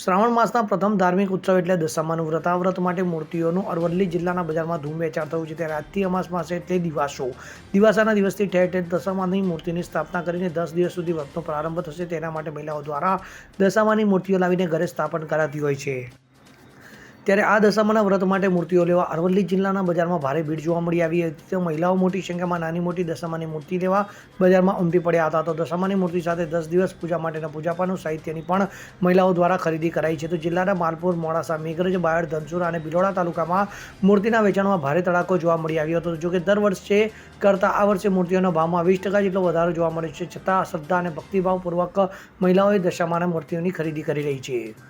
શ્રાવણ માસના પ્રથમ ધાર્મિક ઉત્સવ એટલે દશામાનું વ્રત આ વ્રત માટે મૂર્તિઓનું અરવલ્લી જિલ્લાના બજારમાં ધૂમ વેચાણ થયું છે. ત્યારે આજથી અમાસ માસે એટલે દિવાસો, દિવાસાના દિવસથી ઠેર ઠેર દશામાની મૂર્તિની સ્થાપના કરીને દસ દિવસ સુધી વ્રતનો પ્રારંભ થશે. તેના માટે મહિલાઓ દ્વારા દશામાની મૂર્તિઓ લાવીને ઘરે સ્થાપન કરાતી હોય છે. ત્યારે આ દશામાના વ્રત માટે મૂર્તિઓ લેવા અરવલ્લી જિલ્લાના બજારમાં ભારે ભીડ જોવા મળી આવી હતી. તો મહિલાઓ મોટી સંખ્યામાં નાની મોટી દશામાની મૂર્તિ લેવા બજારમાં ઉમટી પડ્યા હતા. તો દશામાની મૂર્તિ સાથે દસ દિવસ પૂજા માટેના પૂજાપાનું સાહિત્યની પણ મહિલાઓ દ્વારા ખરીદી કરાઈ છે. તો જિલ્લાના માલપુર, મોડાસા, મેઘરજ, બાયડ, ધનસુરા અને બિલોડા તાલુકામાં મૂર્તિના વેચાણમાં ભારે તડાકો જોવા મળી આવ્યો હતો. જોકે દર વર્ષે કરતાં આ વર્ષે મૂર્તિઓના ભાવમાં વીસ ટકા જેટલો વધારો જોવા મળે છે. છતાં શ્રદ્ધા અને ભક્તિભાવપૂર્વક મહિલાઓએ દશામાના મૂર્તિઓની ખરીદી કરી રહી છે.